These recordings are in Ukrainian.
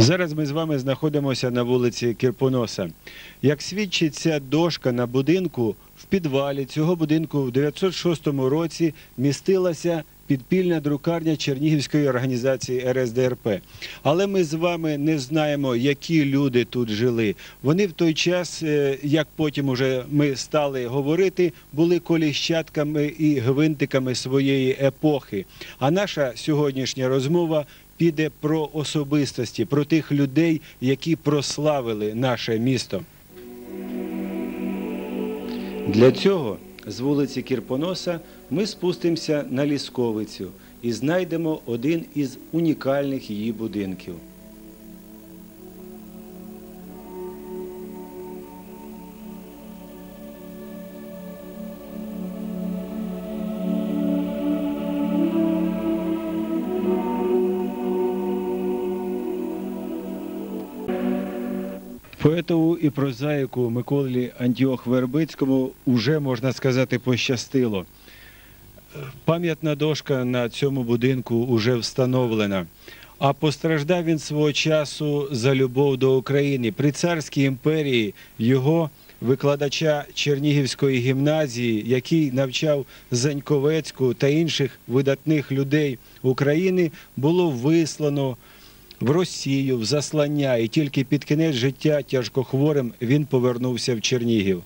Зараз ми з вами знаходимося на вулиці Кірпоноса. Як свідчить ця дошка на будинку, в підвалі цього будинку в 906 році містилася підпільна друкарня Чернігівської організації РСДРП. Але ми з вами не знаємо, які люди тут жили. Вони в той час, е, як потім уже ми стали говорити, були коліщатками і гвинтиками своєї епохи. А наша сьогоднішня розмова піде про особистості, про тих людей, які прославили наше місто. Для цього з вулиці Кірпоноса ми спустимося на Лісковицю і знайдемо один із унікальних її будинків. Поетову і прозаїку Миколі Антіох Вербицькому вже можна сказати пощастило. Пам'ятна дошка на цьому будинку вже встановлена. А постраждав він свого часу за любов до України. При царській імперії його викладача Чернігівської гімназії, який навчав Заньковецьку та інших видатних людей України, було вислано в Росію, в заслання, і тільки під кінець життя тяжкохворим він повернувся в Чернігів.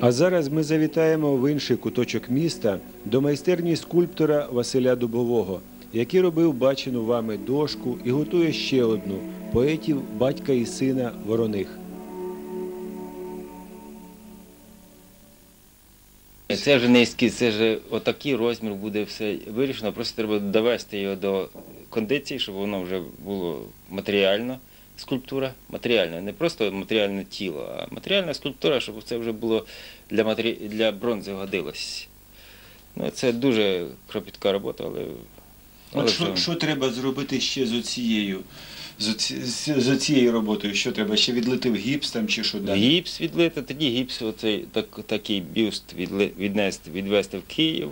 А зараз ми завітаємо в інший куточок міста до майстерні скульптора Василя Дубового, який робив бачену вами дошку і готує ще одну поетів батька і сина Вороних. Це вже не ескіз, це вже отакий розмір буде все вирішено. Просто треба довести його до кондиції, щоб воно вже було матеріально, скульптура, матеріальна, не просто матеріальне тіло, а матеріальна скульптура, щоб це вже було для, матері... для бронзи годилось. Ну, це дуже кропітка робота, але. але От що, вже- що треба зробити ще з оцією, з, оці, з, з оцією роботою? Що треба? Ще відлити в гіпс там чи що далі? Гіпс відлити, тоді гіпс, оцей, так, такий бюст відли, віднести, відвести в Київ.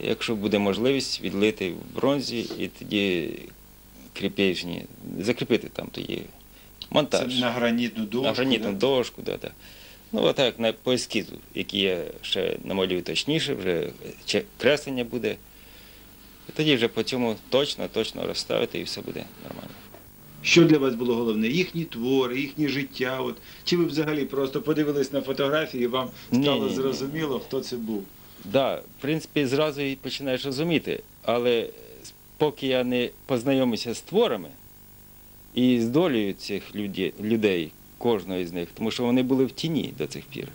Якщо буде можливість, відлити в бронзі і тоді кріпежні, закріпити там тоді Це монтаж. на гранітну дошку. на гранітну да? дошку, да, да. Ну, отак на по ескізу, який я ще намалюю точніше, вже креслення буде. І тоді вже по цьому точно, точно розставити і все буде нормально. Що для вас було головне? Їхні твори, їхнє життя. От. Чи ви взагалі просто подивились на фотографії і вам стало Ні-ні-ні. зрозуміло, хто це був? Да, в принципі, зразу і починаєш розуміти, але поки я не познайомився з творами і з долею цих люді- людей, кожного із них, тому що вони були в тіні до цих пір.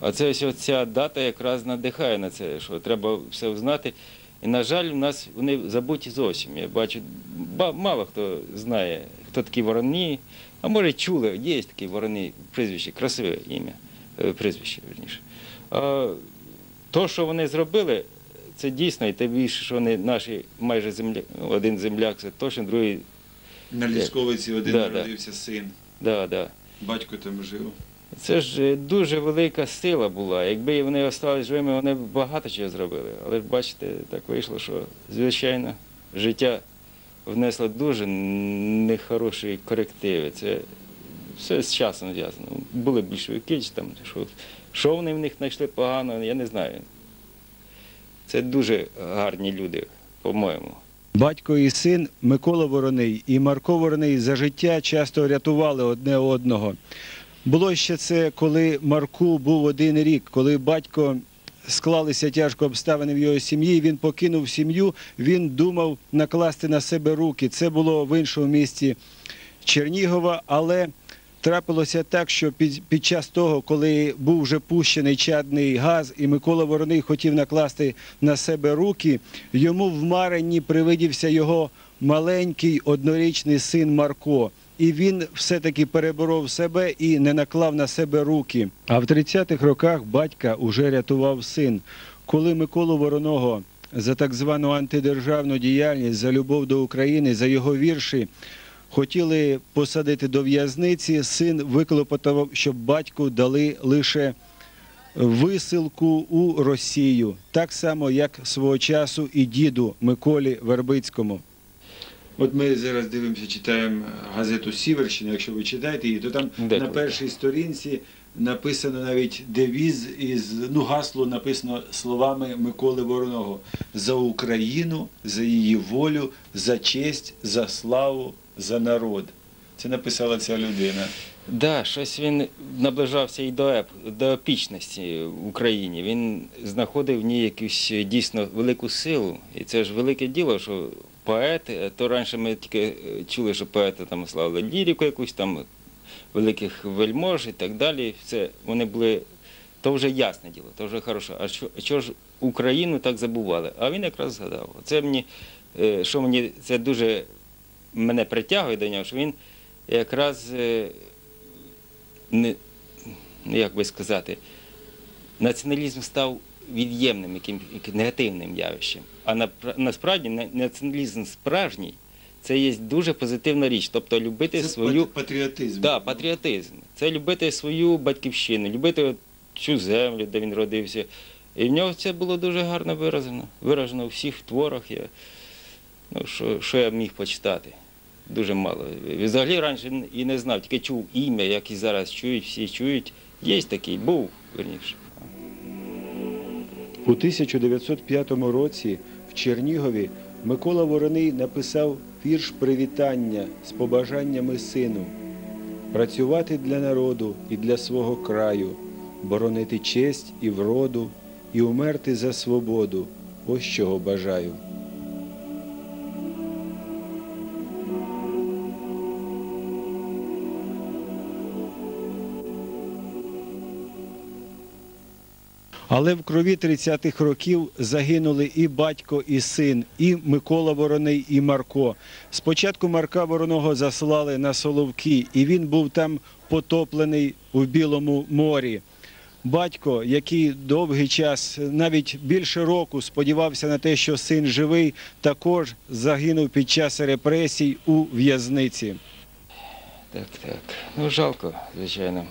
А це ось ця дата якраз надихає на це, що треба все знати. І, на жаль, у нас вони забуті зовсім. Я бачу, мало хто знає, хто такі вороні, а може чули, є такі ворони, прізвище, красиве ім'я, е, прізвище, верніше. То, що вони зробили, це дійсно, і тим більше, що вони наші майже земля, один земляк, це точно, другий, На Лісковиці один Да, да. народився син, да, да. батько там жив. Це ж е, дуже велика сила була. Якби вони залишилися живими, вони б багато чого зробили. Але бачите, так вийшло, що звичайно життя внесло дуже нехороші корективи. Це все з часом зв'язано. Були більшовики, там що, що вони в них знайшли погано, я не знаю. Це дуже гарні люди, по-моєму. Батько і син Микола Вороний і Марко Вороний за життя часто рятували одне одного. Було ще це, коли Марку був один рік, коли батько склалися тяжко обставини в його сім'ї. Він покинув сім'ю, він думав накласти на себе руки. Це було в іншому місті Чернігова, але трапилося так, що під, під час того, коли був вже пущений чадний газ, і Микола Вороний хотів накласти на себе руки, йому в маренні привидівся його маленький однорічний син Марко. І він все-таки переборов себе і не наклав на себе руки. А в 30-х роках батька уже рятував син. Коли Миколу Вороного за так звану антидержавну діяльність, за любов до України, за його вірші хотіли посадити до в'язниці, син виклопотав, щоб батьку дали лише висилку у Росію, так само, як свого часу і діду Миколі Вербицькому. От ми зараз дивимося, читаємо газету Сіверщина, якщо ви читаєте її, то там Деколи. на першій сторінці написано навіть девіз із ну, гасло написано словами Миколи Вороного за Україну, за її волю, за честь, за славу, за народ. Це написала ця людина. Да, щось він наближався і до, еп, до епічності в Україні. Він знаходив в ній якусь дійсно велику силу. І це ж велике діло, що поет, е, то раніше ми тільки е, чули, що поети там славили лірику якусь там великих вельмож і так далі. Це вони були. То вже ясне діло, то вже хорошо. А що, що ж Україну так забували? А він якраз згадав. Це мені, е, що мені це дуже мене притягує до нього, що він якраз е, не, як би сказати, націоналізм став від'ємним, яким негативним явищем. А на, насправді націоналізм справжній це є дуже позитивна річ. Тобто любити Це свою патріотизм. да, патріотизм. Це любити свою батьківщину, любити цю землю, де він родився. І в нього це було дуже гарно виражено. Виражено у всіх творах. Ну, що, що я міг почитати? Дуже мало. Взагалі раніше і не знав, тільки чув ім'я, як і зараз чують, всі чують. Є такий, був, верніше. У 1905 році в Чернігові Микола Вороний написав вірш привітання з побажаннями сину працювати для народу і для свого краю, боронити честь і вроду, і умерти за свободу. Ось чого бажаю. Але в крові 30-х років загинули і батько, і син, і Микола Вороний, і Марко. Спочатку Марка Вороного заслали на Соловки, і він був там потоплений у Білому морі. Батько, який довгий час, навіть більше року, сподівався на те, що син живий, також загинув під час репресій у в'язниці. Так, так. Ну, жалко, звичайно.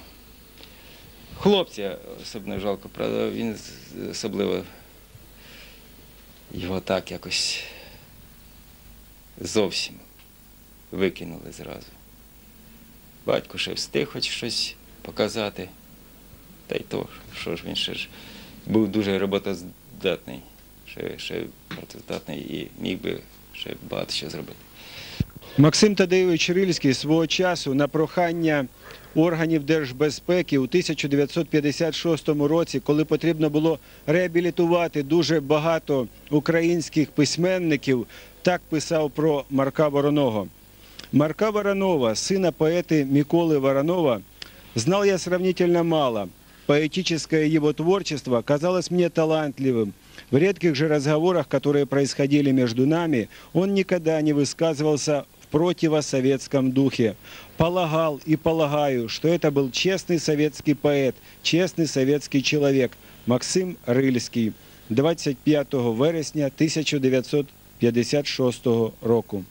Хлопця особливо жалко, правда, він особливо його так якось зовсім викинули зразу. Батько ще встиг хоч щось показати. Та й то, що ж він ще ж був дуже роботоздатний, ще, ще роботоздатний і міг би ще багато що зробити. Максим Тадеєвич Рильський свого часу на прохання органів держбезпеки у 1956 році, коли потрібно було реабілітувати дуже багато українських письменників, так писав про Марка Вороного. Марка Воронова, сына поэта Миколы Воронова, знал я сравнительно мало. Поэтическое его творчество казалось мне талантливым. В редких же разговорах, которые происходили между нами, он никогда не высказывался в противосоветском духе. Полагал и полагаю, что это был честный советский поэт, честный советский человек Максим Рильський 25 вересня 1956 року.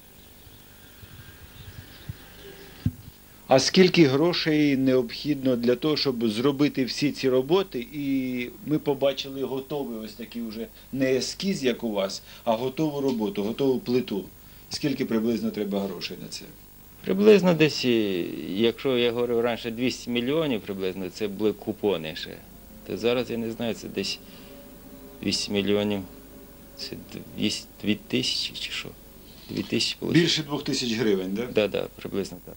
А скільки грошей необхідно для того, щоб зробити всі ці роботи, і ми побачили готовий ось такий вже не ескіз, як у вас, а готову роботу, готову плиту. Скільки приблизно треба грошей на це? Приблизно десь, якщо я говорив раніше 200 мільйонів приблизно, це були купони ще. То зараз я не знаю, це десь 200 мільйонів. Це 200 2 тисячі чи що? 2 тисячі? Більше двох тисяч гривень, так? Да? Так, да, приблизно так.